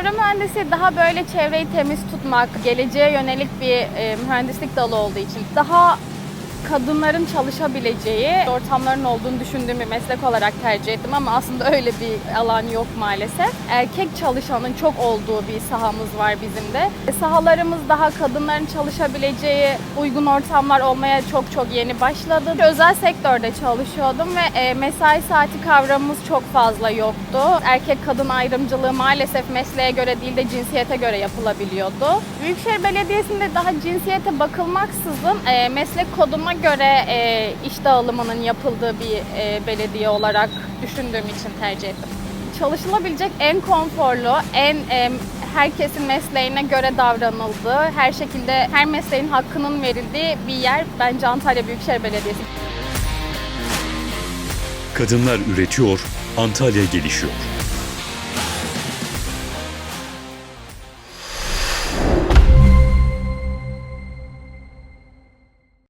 mühendisi daha böyle çevreyi temiz tutmak, geleceğe yönelik bir e, mühendislik dalı olduğu için daha kadınların çalışabileceği ortamların olduğunu düşündüğüm bir meslek olarak tercih ettim ama aslında öyle bir alan yok maalesef. Erkek çalışanın çok olduğu bir sahamız var bizim de. Sahalarımız daha kadınların çalışabileceği uygun ortamlar olmaya çok çok yeni başladı. Özel sektörde çalışıyordum ve e, mesai saati kavramımız çok fazla yoktu. Erkek kadın ayrımcılığı maalesef mesleğe göre değil de cinsiyete göre yapılabiliyordu. Büyükşehir Belediyesi'nde daha cinsiyete bakılmaksızın e, meslek koduma göre e, iş dağılımının yapıldığı bir e, belediye olarak düşündüğüm için tercih ettim. Çalışılabilecek en konforlu, en e, herkesin mesleğine göre davranıldığı, her şekilde her mesleğin hakkının verildiği bir yer bence Antalya Büyükşehir Belediyesi. Kadınlar üretiyor, Antalya gelişiyor.